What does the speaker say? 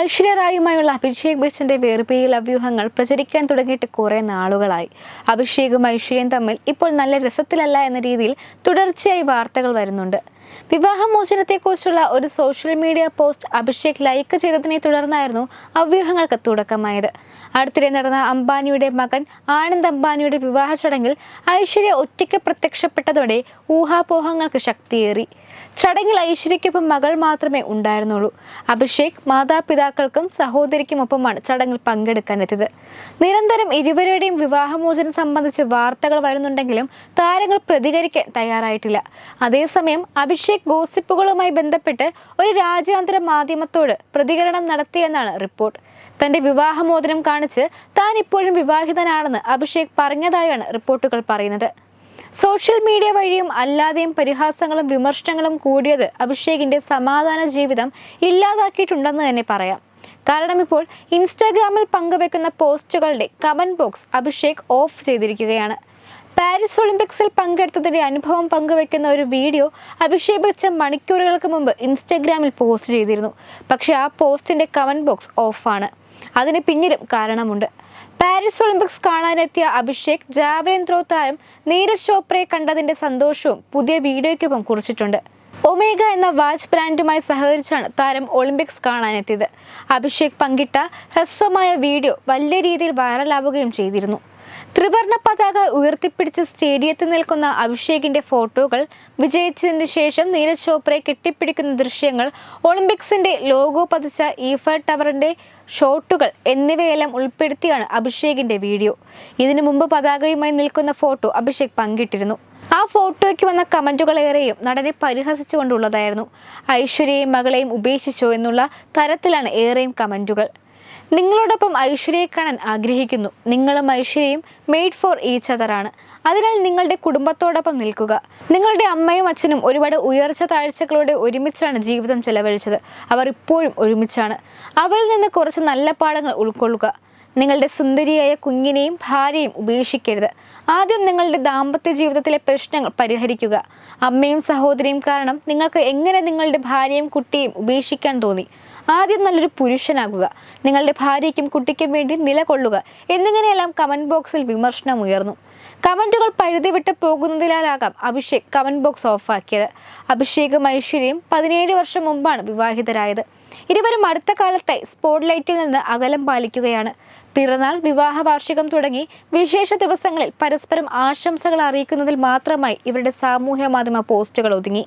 ഐശ്വര്യ റായുമായുള്ള അഭിഷേക് ബച്ചന്റെ വേർപിരിയൽ അഭ്യൂഹങ്ങൾ പ്രചരിക്കാൻ തുടങ്ങിയിട്ട് കുറെ നാളുകളായി. അഭിഷേകും ഐശ്വര്യയും തമ്മിൽ ഇപ്പോൾ നല്ല രസത്തിലല്ല എന്ന രീതിയിൽ തുടർച്ചയായി വാർത്തകൾ വരുന്നുണ്ട്. വിവാഹമോചനത്തെക്കുറിച്ചുള്ള ഒരു social media post Abhishek like ചെയ്തതിനെ തുടർന്നായിരുന്നു അവ്യൂഹങ്ങൾക്ക് തുടക്കമായത്. അടുത്തിടെ നടന്ന അംബാനിയുടെ മകൻ ആനന്ദ് അംബാനിയുടെ വിവാഹ ചടങ്ങിൽ ഐശ്വര്യ ഒറ്റയ്ക്ക് പ്രത്യക്ഷപ്പെട്ടതോടെ ഊഹാപോഹങ്ങൾക്ക് ശക്തിയേറി. ചടങ്ങിൽ ഐശ്വര്യയ്ക്കൊപ്പം മകൾ മാത്രമേ ഉണ്ടായിരുന്നുള്ളൂ. അഭിഷേക് മാതാപിതാക്കൾക്കും സഹോദരിക്കുമൊപ്പമാണ് ചടങ്ങിൽ പങ്കെടുക്കാനെത്തിയത്. നിരന്തരം ഇരുവരുടെയും വിവാഹമോചനം സംബന്ധിച്ച് വാർത്തകൾ വരുന്നുണ്ടെങ്കിലും താരങ്ങൾ പ്രതികരിക്കാൻ തയ്യാറായിട്ടില്ല. അതേസമയം അഭിഷേക് ഗോസിപ്പുകളുമായി ബന്ധപ്പെട്ട് ഒരു രാജ്യാന്തര മാധ്യമത്തോട് പ്രതികരണം നടത്തിയെന്നാണ് റിപ്പോർട്ട്. തന്റെ വിവാഹമോചനം കാണിച്ച് താൻ ഇപ്പോഴും വിവാഹിതനാണെന്ന് അഭിഷേക് പറഞ്ഞതായാണ് റിപ്പോർട്ടുകൾ പറയുന്നത്. സോഷ്യൽ മീഡിയ വഴിയും അല്ലാതെയും പരിഹാസങ്ങളും വിമർശനങ്ങളും കൂടിയത് അഭിഷേകിന്റെ സമാധാന ജീവിതം ഇല്ലാതാക്കിയിട്ടുണ്ടെന്ന് തന്നെ പറയാം. കാരണം ഇപ്പോൾ ഇൻസ്റ്റാഗ്രാമിൽ പങ്കുവെക്കുന്ന പോസ്റ്റുകളുടെ കമന്റ് ബോക്സ് അഭിഷേക് ഓഫ് ചെയ്തിരിക്കുകയാണ്. പാരീസ് ഒളിമ്പിക്സിൽ പങ്കെടുത്തതിന്റെ അനുഭവം പങ്കുവെക്കുന്ന ഒരു വീഡിയോ അഭിഷേക് ബച്ചൻ മണിക്കൂറുകൾക്ക് മുമ്പ് ഇൻസ്റ്റാഗ്രാമിൽ പോസ്റ്റ് ചെയ്തിരുന്നു. പക്ഷേ ആ പോസ്റ്റിന്റെ കമന്റ് ബോക്സ് ഓഫാണ്. അതിന് പിന്നിലും കാരണമുണ്ട്. പാരീസ് ഒളിമ്പിക്സ് കാണാനെത്തിയ അഭിഷേക് ജാവലിൻ ത്രോ താരം നീരജ് ചോപ്രയെ കണ്ടതിന്റെ സന്തോഷവും പുതിയ വീഡിയോയ്ക്കൊപ്പം കുറിച്ചിട്ടുണ്ട്. ഒമേഗ എന്ന വാച്ച് ബ്രാൻഡുമായി സഹകരിച്ചാണ് താരം ഒളിമ്പിക്സ് കാണാനെത്തിയത്. അഭിഷേക് പങ്കിട്ട ഹ്രസ്വമായ വീഡിയോ വലിയ രീതിയിൽ വൈറലാവുകയും ചെയ്തിരുന്നു. ത്രിവർണ പതാക ഉയർത്തിപ്പിടിച്ച് സ്റ്റേഡിയത്തിൽ നിൽക്കുന്ന അഭിഷേകിന്റെ ഫോട്ടോകൾ വിജയിച്ചതിന് ശേഷം നീരജ് ചോപ്രയെ കെട്ടിപ്പിടിക്കുന്ന ദൃശ്യങ്ങൾ ഒളിമ്പിക്സിന്റെ ലോഗോ പതിച്ച ഈഫ ടവറിന്റെ ഷോട്ടുകൾ എന്നിവയെല്ലാം ഉൾപ്പെടുത്തിയാണ് അഭിഷേകിന്റെ വീഡിയോ. ഇതിനു മുമ്പ് പതാകയുമായി നിൽക്കുന്ന ഫോട്ടോ അഭിഷേക് പങ്കിട്ടിരുന്നു. ആ ഫോട്ടോയ്ക്ക് വന്ന കമന്റുകളേറെയും നടനെ പരിഹസിച്ചുകൊണ്ടുള്ളതായിരുന്നു. ഐശ്വര്യയും മകളെയും ഉപേക്ഷിച്ചോ എന്നുള്ള തരത്തിലാണ് ഏറെയും കമന്റുകൾ. നിങ്ങളോടൊപ്പം ഐശ്വര്യയെ കാണാൻ ആഗ്രഹിക്കുന്നു. നിങ്ങളും ഐശ്വര്യയും മെയ്ഡ് ഫോർ ഈച്ച് അതറാണ് അതിനാൽ നിങ്ങളുടെ കുടുംബത്തോടൊപ്പം നിൽക്കുക. നിങ്ങളുടെ അമ്മയും അച്ഛനും ഒരുപാട് ഉയർച്ച താഴ്ചകളോടെ ഒരുമിച്ചാണ് ജീവിതം ചെലവഴിച്ചത്. അവർ ഇപ്പോഴും ഒരുമിച്ചാണ്. അവരിൽ നിന്ന് കുറച്ച് നല്ല പാഠങ്ങൾ ഉൾക്കൊള്ളുക. നിങ്ങളുടെ സുന്ദരിയായ കുഞ്ഞിനെയും ഭാര്യയും ഉപേക്ഷിക്കരുത്. ആദ്യം നിങ്ങളുടെ ദാമ്പത്യ ജീവിതത്തിലെ പ്രശ്നങ്ങൾ പരിഹരിക്കുക. അമ്മയും സഹോദരിയും കാരണം നിങ്ങൾക്ക് എങ്ങനെ നിങ്ങളുടെ ഭാര്യയും കുട്ടിയും ഉപേക്ഷിക്കാൻ തോന്നി? ആദ്യം നല്ലൊരു പുരുഷനാകുക. നിങ്ങളുടെ ഭാര്യയ്ക്കും കുട്ടിക്കും വേണ്ടി നിലകൊള്ളുക. എന്നിങ്ങനെയെല്ലാം കമന്റ് ബോക്സിൽ വിമർശനം ഉയർന്നു. കമന്റുകൾ പഴുതി വിട്ട് പോകുന്നതിലാലാകാം അഭിഷേക് കമന്റ് ബോക്സ് ഓഫാക്കിയത് അഭിഷേകും ഐശ്വര്യയും പതിനേഴ് വർഷം മുമ്പാണ് വിവാഹിതരായത്. ഇരുവരും അടുത്ത കാലത്തെ സ്പോട്ട്ലൈറ്റിൽ നിന്ന് അകലം പാലിക്കുകയാണ്. പിറന്നാൾ വിവാഹ വാർഷികം തുടങ്ങി വിശേഷ ദിവസങ്ങളിൽ പരസ്പരം ആശംസകൾ അറിയിക്കുന്നതിൽ മാത്രമായി ഇവരുടെ സാമൂഹ്യ മാധ്യമ പോസ്റ്റുകൾ ഒതുങ്ങി.